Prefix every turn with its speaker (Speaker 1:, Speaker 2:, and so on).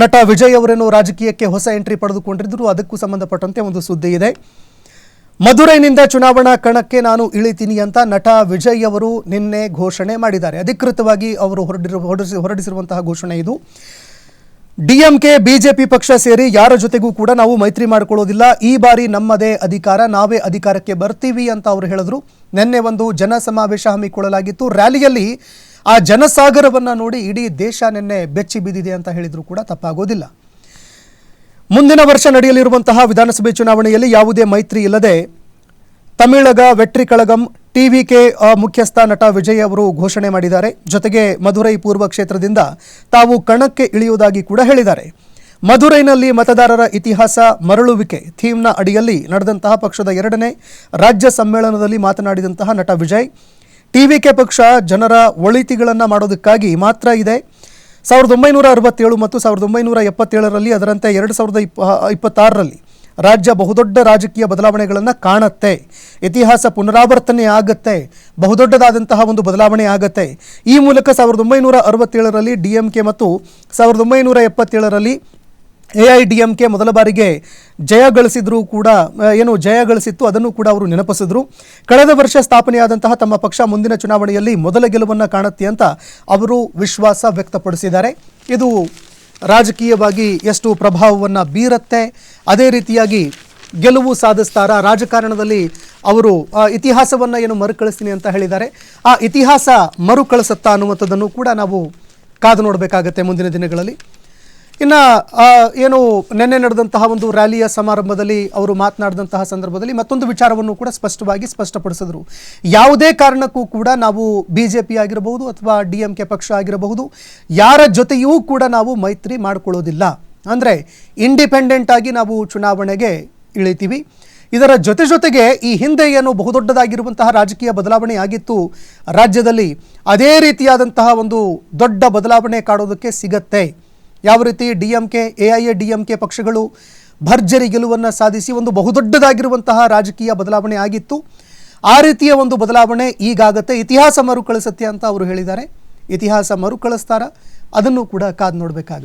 Speaker 1: ನಟ ವಿಜಯ್ ಅವರೇನು ರಾಜಕೀಯಕ್ಕೆ ಹೊಸ ಎಂಟ್ರಿ ಪಡೆದುಕೊಂಡಿದ್ರು ಅದಕ್ಕೂ ಸಂಬಂಧಪಟ್ಟಂತೆ ಒಂದು ಸುದ್ದಿ ಇದೆ. ಮಧುರೈನಿಂದ ಚುನಾವಣಾ ಕಣಕ್ಕೆ ನಾನು ಇಳಿತೀನಿ ಅಂತ ನಟ ವಿಜಯ್ ಅವರು ನಿನ್ನೆ ಘೋಷಣೆ ಮಾಡಿದ್ದಾರೆ. ಅಧಿಕೃತವಾಗಿ ಅವರು ಹೊರಡಿರು ಹೊರಡಿಸಿ, ಹೊರಡಿಸಿರುವಂತಹ ಘೋಷಣೆ ಇದು. ಡಿಎಂಕೆ, ಬಿಜೆಪಿ ಪಕ್ಷ ಸೇರಿ ಯಾರ ಜೊತೆಗೂ ಕೂಡ ನಾವು ಮೈತ್ರಿ ಮಾಡಿಕೊಳ್ಳೋದಿಲ್ಲ. ಈ ಬಾರಿ ನಮ್ಮದೇ ಅಧಿಕಾರ, ನಾವೇ ಅಧಿಕಾರಕ್ಕೆ ಬರ್ತೀವಿ ಅಂತ ಅವರು ಹೇಳಿದ್ರು. ನಿನ್ನೆ ಒಂದು ಜನ ಸಮಾವೇಶ ಹಮ್ಮಿಕೊಳ್ಳಲಾಗಿತ್ತು. ರ್ಯಾಲಿಯಲ್ಲಿ ಆ ಜನಸಾಗರವನ್ನು ನೋಡಿ ಇಡೀ ದೇಶ ನಿನ್ನೆ ಬೆಚ್ಚಿ ಬಿದ್ದಿದೆ ಅಂತ ಹೇಳಿದರೂ ಕೂಡ ತಪ್ಪಾಗೋದಿಲ್ಲ. ಮುಂದಿನ ವರ್ಷ ನಡೆಯಲಿರುವಂತಹ ವಿಧಾನಸಭೆ ಚುನಾವಣೆಯಲ್ಲಿ ಯಾವುದೇ ಮೈತ್ರಿ ಇಲ್ಲದೆ ತಮಿಳಗ ವೆಟ್ರಿ ಕಳಗಂ ಟಿವಿಕೆ ಮುಖ್ಯಸ್ಥ ನಟ ವಿಜಯ್ ಅವರು ಘೋಷಣೆ ಮಾಡಿದ್ದಾರೆ. ಜೊತೆಗೆ ಮಧುರೈ ಪೂರ್ವ ಕ್ಷೇತ್ರದಿಂದ ತಾವು ಕಣಕ್ಕೆ ಇಳಿಯುವುದಾಗಿ ಕೂಡ ಹೇಳಿದ್ದಾರೆ. ಮಧುರೈನಲ್ಲಿ ಮತದಾರರ ಇತಿಹಾಸ ಮರಳುವಿಕೆ ಥೀಮ್ನ ಅಡಿಯಲ್ಲಿ ನಡೆದಂತಹ ಪಕ್ಷದ ಎರಡನೇ ರಾಜ್ಯ ಸಮ್ಮೇಳನದಲ್ಲಿ ಮಾತನಾಡಿದಂತಹ ನಟ ವಿಜಯ್. ಟಿವಿಕೆ ಪಕ್ಷ ಜನರ ಒಳಿತಿಗಳನ್ನು ಮಾಡೋದಕ್ಕಾಗಿ ಮಾತ್ರ ಇದೆ. ಸಾವಿರದ ಒಂಬೈನೂರ ಅರವತ್ತೇಳು ಮತ್ತು ಸಾವಿರದ ಒಂಬೈನೂರ ಎಪ್ಪತ್ತೇಳರಲ್ಲಿ ಅದರಂತೆ ಎರಡು ಸಾವಿರದ ಇಪ್ಪ ಇಪ್ಪತ್ತಾರರಲ್ಲಿ ರಾಜ್ಯ ಬಹುದೊಡ್ಡ ರಾಜಕೀಯ ಬದಲಾವಣೆಗಳನ್ನು ಕಾಣತ್ತೆ. ಇತಿಹಾಸ ಪುನರಾವರ್ತನೆ ಆಗುತ್ತೆ. ಬಹುದೊಡ್ಡದಾದಂತಹ ಒಂದು ಬದಲಾವಣೆ ಆಗುತ್ತೆ. ಈ ಮೂಲಕ ಸಾವಿರದ ಒಂಬೈನೂರ ಅರವತ್ತೇಳರಲ್ಲಿ ಡಿ ಎಂ ಕೆ ಮತ್ತು ಸಾವಿರದ ಒಂಬೈನೂರ ಎಪ್ಪತ್ತೇಳರಲ್ಲಿ A I D M K ಮೊದಲ ಬಾರಿಗೆ ಜಯ ಗಳಿಸಿದ್ರು ಕೂಡ ಏನು ಜಯ ಗಳಿಸಿತ್ತು, ಅದನ್ನು ಕೂಡ ಅವರು ನೆನಪಿಸಿದ್ರು. ಕಳೆದ ವರ್ಷ ಸ್ಥಾಪನೆಯಾದಂತಹ ತಮ್ಮ ಪಕ್ಷ ಮುಂದಿನ ಚುನಾವಣೆಯಲ್ಲಿ ಮೊದಲ ಗೆಲುವನ್ನು ಕಾಣುತ್ತೆ ಅಂತ ಅವರು ವಿಶ್ವಾಸ ವ್ಯಕ್ತಪಡಿಸಿದ್ದಾರೆ. ಇದು ರಾಜಕೀಯವಾಗಿ ಎಷ್ಟು ಪ್ರಭಾವವನ್ನು ಬೀರುತ್ತೆ, ಅದೇ ರೀತಿಯಾಗಿ ಗೆಲುವು ಸಾಧಿಸ್ತಾರ, ರಾಜಕಾರಣದಲ್ಲಿ ಅವರು ಇತಿಹಾಸವನ್ನು ಏನು ಮರುಕಳಿಸ್ತೀನಿ ಅಂತ ಹೇಳಿದ್ದಾರೆ. ಆ ಇತಿಹಾಸ ಮರುಕಳಿಸುತ್ತಾ ಅನ್ನುವಂಥದ್ದನ್ನು ಕೂಡ ನಾವು ಕಾದು ನೋಡಬೇಕಾಗತ್ತೆ ಮುಂದಿನ ದಿನಗಳಲ್ಲಿ. ಇನ್ನು ಏನು ನಿನ್ನೆ ನಡೆದಂತಹ ಒಂದು ರ್ಯಾಲಿಯ ಸಮಾರಂಭದಲ್ಲಿ ಅವರು ಮಾತನಾಡಿದಂತಹ ಸಂದರ್ಭದಲ್ಲಿ ಮತ್ತೊಂದು ವಿಚಾರವನ್ನು ಕೂಡ ಸ್ಪಷ್ಟವಾಗಿ ಸ್ಪಷ್ಟಪಡಿಸಿದರು. ಯಾವುದೇ ಕಾರಣಕ್ಕೂ ಕೂಡ ನಾವು ಬಿ ಜೆ ಪಿ ಆಗಿರಬಹುದು ಅಥವಾ ಡಿ ಎಂ ಕೆ ಪಕ್ಷ ಆಗಿರಬಹುದು, ಯಾರ ಜೊತೆಯೂ ಕೂಡ ನಾವು ಮೈತ್ರಿ ಮಾಡಿಕೊಳ್ಳೋದಿಲ್ಲ. ಅಂದರೆ ಇಂಡಿಪೆಂಡೆಂಟ್ ಆಗಿ ನಾವು ಚುನಾವಣೆಗೆ ಇಳಿತೀವಿ. ಇದರ ಜೊತೆ ಜೊತೆಗೆ ಈ ಹಿಂದೆ ಏನು ಬಹುದೊಡ್ಡದಾಗಿರುವಂತಹ ರಾಜಕೀಯ ಬದಲಾವಣೆ ಆಗಿತ್ತು, ರಾಜ್ಯದಲ್ಲಿ ಅದೇ ರೀತಿಯಾದಂತಹ ಒಂದು ದೊಡ್ಡ ಬದಲಾವಣೆ ಕಾಣೋದಕ್ಕೆ ಸಿಗತ್ತೆ. ಯಾವ ರೀತಿ D M K A I A D M K ಪಕ್ಷಗಳು ಭರ್ಜರಿ ಗೆಲುವನ್ನು ಸಾಧಿಸಿ ಒಂದು ಬಹುದೊಡ್ಡದಾಗಿರುವಂತಹ ರಾಜಕೀಯ ಬದಲಾವಣೆ ಆಗಿತ್ತು. ಆ ರೀತಿಯ ಒಂದು ಬದಲಾವಣೆ ಈಗಾಗತ್ತೆ. ಇತಿಹಾಸ ಮರುಕಳಿಸುತ್ತೆ ಅಂತ ಅವರು ಹೇಳಿದ್ದಾರೆ. ಇತಿಹಾಸ ಮರುಕಳಿಸ್ತಾರ. ಅದನ್ನು ಕೂಡ ಕಾದು ನೋಡಬೇಕಾಗತ್ತೆ.